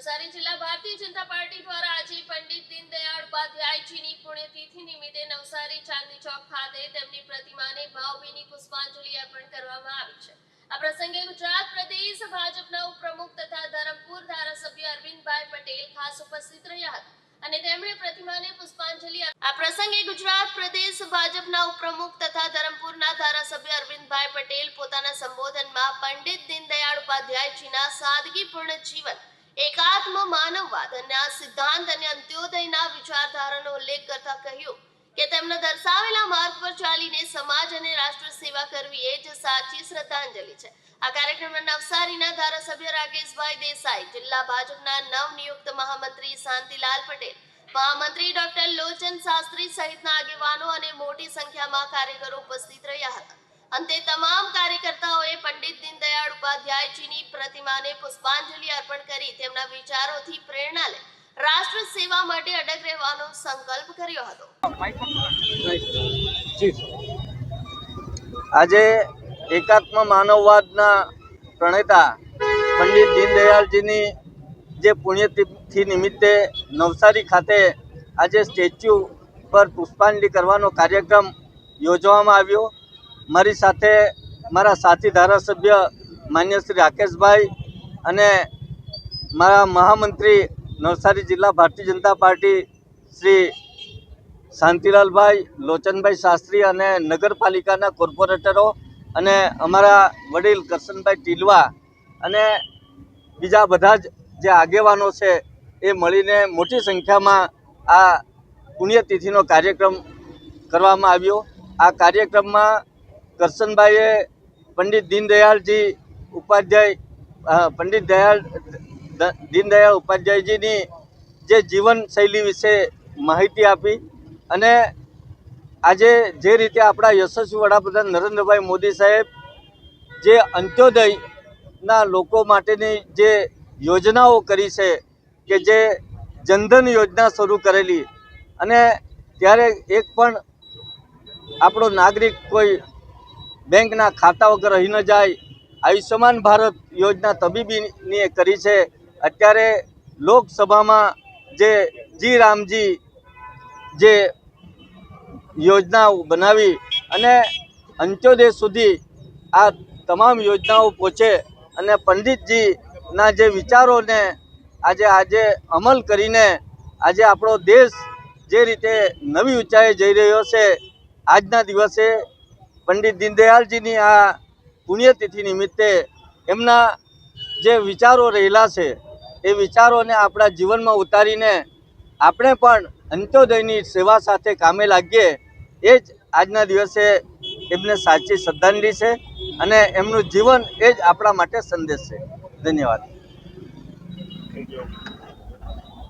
નવસારી જિલ્લા ભારતીય જનતા પાર્ટી દ્વારા આજે પંડિત દીનદયાળ ઉપાધ્યાયજીની પુણ્યતિથિ નિમિત્તે નવસારી ચાંદની ચોક ખાતે તેમની પ્રતિમાને ભાવભીની પુષ્પાંજલિ અર્પણ કરવામાં આવી છે. આ પ્રસંગે ગુજરાત પ્રદેશ ભાજપના ઉપપ્રમુખ તથા ધરમપુર ધારાસભ્ય અરવિંદભાઈ પટેલ ખાસ ઉપસ્થિત રહ્યા હતા અને તેમણે પ્રતિમાને પુષ્પાંજલિ આ પ્રસંગે ગુજરાત પ્રદેશ ભાજપના ઉપપ્રમુખ તથા ધરમપુરના ધારાસભ્ય અરવિંદભાઈ પટેલ પોતાના સંબોધનમાં પંડિત દીનદયાળ ઉપાધ્યાયજીના સાદગીપૂર્ણ જીવન એકાત્મ માનવવાદ અને આ સિદ્ધાંત અને અંત્યોદયના વિચારધારાનો ઉલ્લેખ કરતા કહ્યું કે તેમના દર્શાવેલા માર્ગ પર ચાલીને સમાજ અને રાષ્ટ્ર સેવા કરવી એ જ સાચી શ્રદ્ધાંજલિ છે. આ કાર્યક્રમમાં નવસારીના ધારાસભ્ય રાકેશભાઈ દેસાઈ, જિલ્લા ભાજપના નવનિયુક્ત મહામંત્રી શાંતિલાલ પટેલ, મહામંત્રી ડોક્ટર લોચન શાસ્ત્રી સહિતના આગેવાનો અને મોટી સંખ્યામાં કાર્યકરો ઉપસ્થિત રહ્યા હતા. અંતે તમામ કાર્યકર્તાઓએ પંડિત દીનદયાળ ઉપાધ્યાયજીની પ્રતિમાને પુષ્પાંજલિ અર્પણ કરી તેમના વિચારોથી પ્રેરણા લઈ રાષ્ટ્ર સેવા માટે અડગ રહેવાનો સંકલ્પ કર્યો હતો. આજે એકાત્મ માનવવાદના પ્રણેતા પંડિત દીનદયાળજીની જે પુણ્યતિથિ નિમિત્તે નવસારી ખાતે આજે સ્ટેચ્યુ પર પુષ્પાંજલિ કરવાનો કાર્યક્રમ યોજવામાં આવ્યો. મારી સાથે મારા સાથી ધારાસભ્ય માન્ય શ્રી રાકેશભાઈ અને મારા મહામંત્રી નવસારી જિલ્લા ભારતીય જનતા પાર્ટી શ્રી શાંતિલાલભાઈ, લોચનભાઈ શાસ્ત્રી અને નગરપાલિકાના કોર્પોરેટરો અને અમારા વડીલ કરશનભાઈ ટીલવા અને બીજા બધા જ જે આગેવાનો છે એ મળીને મોટી સંખ્યામાં આ પુણ્યતિથિનો કાર્યક્રમ કરવામાં આવ્યો. આ કાર્યક્રમમાં કરશનભાઈએ પંડિત દીનદયાળજી ઉપાધ્યાય પંડિત દયાળ દીનદયાળ ઉપાધ્યાયજીની જે જીવનશૈલી વિશે માહિતી આપી અને આજે જે રીતે આપણા યશસ્વી વડાપ્રધાન નરેન્દ્રભાઈ મોદી સાહેબ જે અંત્યોદયના લોકો માટેની જે યોજનાઓ કરી છે કે જે જનધન યોજના શરૂ કરેલી અને ત્યારે એક પણ આપણો નાગરિક કોઈ બેંકના ખાતા વગર રહી ન જાય આયુષ્યમાન ભારત યોજના તબીબીની કરી છે. અત્યારે લોકસભામાં જે જી રામજી જે યોજનાઓ બનાવી અને અંત્યોદય સુધી આ તમામ યોજનાઓ પહોંચે અને પંડિતજીના જે વિચારોને આજે આજે અમલ કરીને આજે આપણો દેશ જે રીતે નવી ઊંચાઈએ જઈ રહ્યો છે. આજના દિવસે પંડિત દીનદયાળજીની આ પુણ્યતિથિ નિમિત્તે એમના જે વિચારો રહેલા છે, એ વિચારોને આપણા જીવનમાં ઉતારીને આપણે પણ અંત્યોદયની સેવા સાથે કામે લાગીએ, એ જ આજના દિવસે એમને સાચી શ્રદ્ધાંજલિ છે અને એમનું જીવન એ જ આપણા માટે સંદેશ છે. ધન્યવાદ.